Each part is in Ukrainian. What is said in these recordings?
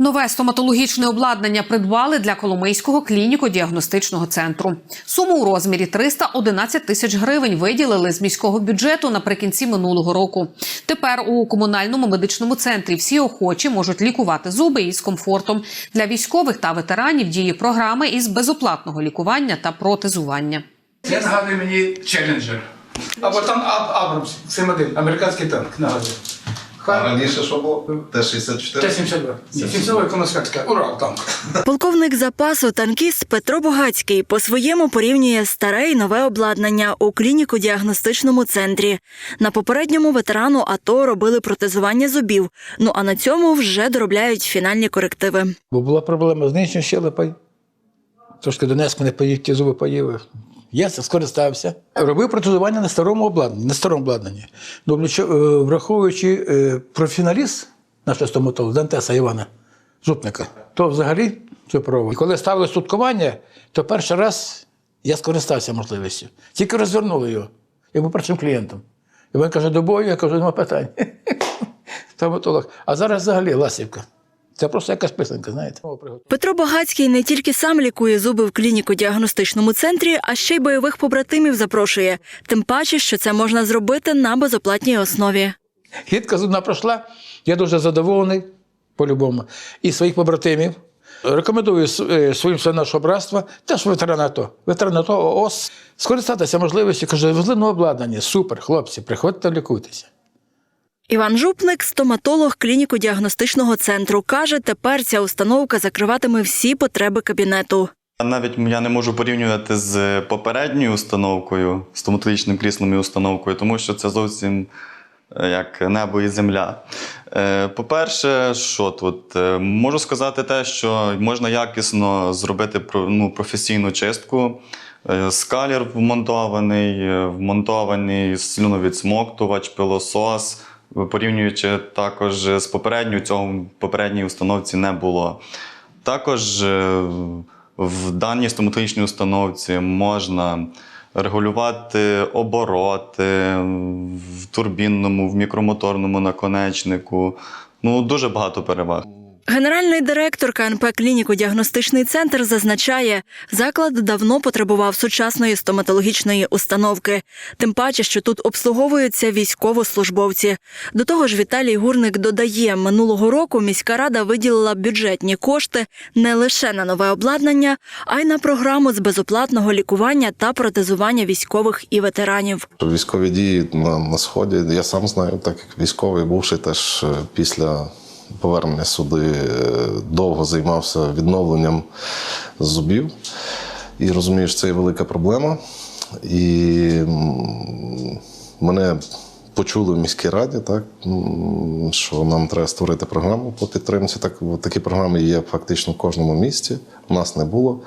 Нове стоматологічне обладнання придбали для Коломийського клініко-діагностичного центру. Суму у розмірі 311 тисяч гривень виділили з міського бюджету наприкінці минулого року. Тепер у комунальному медичному центрі всі охочі можуть лікувати зуби із комфортом. Для військових та ветеранів діє програми із безоплатного лікування та протезування. Це нагадує мені Челленджер. Або там Аб- Абрамс, 7-1, американський танк нагадує. А раніше що було? Т-64? Т-72. 72 як у нас як така, Урал танк. Полковник запасу танкіст Петро Богацький по-своєму порівнює старе і нове обладнання у клініко-діагностичному центрі. На попередньому ветерану АТО робили протезування зубів. Ну а на цьому вже доробляють фінальні корективи. Бо була проблема з нижньою щелепою. Трошки Донецьк мене поїв, ті зуби поїли. Я скористався. Робив протезування на старому обладнанні, на старому обладнанні. Е, враховуючи е, професіоналіст нашого стоматолога Дантеса Івана Зупника, то взагалі суперово. І коли ставили суткування, то перший раз я скористався можливістю. Тільки розвернули його. Я був першим клієнтом. І він каже, до бою, я кажу, нема питань. Стоматолог. А зараз взагалі ласівка. Це просто якась писанка, знаєте. Петро Богацький не тільки сам лікує зуби в клініко-діагностичному центрі, а ще й бойових побратимів запрошує. Тим паче, що це можна зробити на безоплатній основі. Гідка зубна пройшла. Я дуже задоволений по-любому. І своїх побратимів. Рекомендую е, своїм членам нашого братства, теж ветеран АТО. Ветеран АТО ООС. Скористатися можливістю, каже, везли нове обладнання. Супер, хлопці, приходьте лікуйтеся. Іван Жупник, стоматолог клініко-діагностичного центру, каже, тепер ця установка закриватиме всі потреби кабінету. Навіть я не можу порівнювати з попередньою установкою, стоматологічним кріслом і установкою, тому що це зовсім е, як небо і земля. Е, По-перше, що тут? Е, Можу сказати те, що можна якісно зробити ну, професійну чистку. Скалір вмонтований, вмонтований слюновідсмоктувач, пилосос. Порівнюючи також з попередньою, цього попередній установці не було. Також е, в даній стоматологічній установці можна регулювати обороти в турбінному, в мікромоторному наконечнику. Ну, дуже багато переваг. Генеральний директор КНП клініко-діагностичний центр зазначає, заклад давно потребував сучасної стоматологічної установки, тим паче, що тут обслуговуються військовослужбовці. До того ж, Віталій Гурник додає, минулого року міська рада виділила бюджетні кошти не лише на нове обладнання, а й на програму з безоплатного лікування та протезування військових і ветеранів. Військові дії на, на Сході, я сам знаю, так як військовий, бувши теж е, після повернення сюди, е, довго займався відновленням зубів. І розумію, що це є велика проблема. І мене почули в міській раді, так, що нам треба створити програму по підтримці. Так, такі програми є фактично в кожному місті. У нас не було.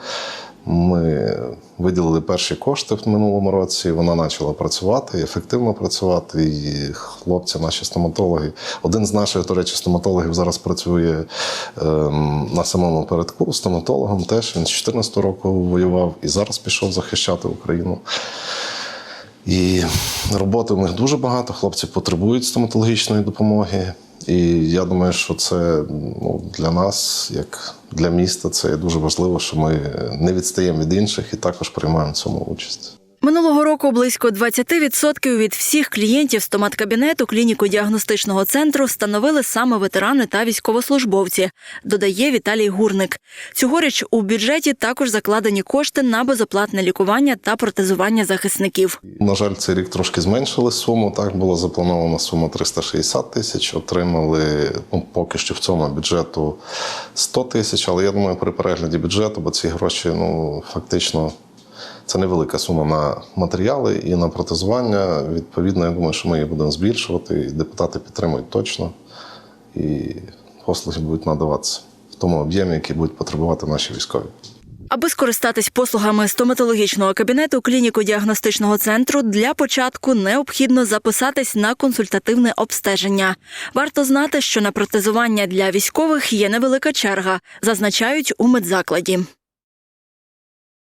Ми виділили перші кошти в минулому році. Вона почала працювати, ефективно працювати. І хлопці, наші стоматологи. Один з наших, до речі, стоматологів зараз працює ем, на самому передку стоматологом. Теж він з 14 року воював і зараз пішов захищати Україну. І роботи у них дуже багато. Хлопці потребують стоматологічної допомоги. І я думаю, що це ну, для нас, як для міста, це дуже важливо, що ми не відстаємо від інших і також приймаємо в цьому участь. Минулого року близько 20% від всіх клієнтів стоматкабінету клініко-діагностичного центру становили саме ветерани та військовослужбовці, додає Віталій Гурник. Цьогоріч у бюджеті також закладені кошти на безоплатне лікування та протезування захисників. На жаль, цей рік трошки зменшили суму. Так була запланована сума 360 тисяч. Отримали ну, поки що в цьому бюджету 100 тисяч. Але я думаю, при перегляді бюджету, бо ці гроші ну фактично. Це невелика сума на матеріали і на протезування. Відповідно, я думаю, що ми її будемо збільшувати. І депутати підтримують точно. І послуги будуть надаватися в тому об'ємі, який будуть потребувати наші військові. Аби скористатись послугами стоматологічного кабінету клініко-діагностичного центру, для початку необхідно записатись на консультативне обстеження. Варто знати, що на протезування для військових є невелика черга, зазначають у медзакладі.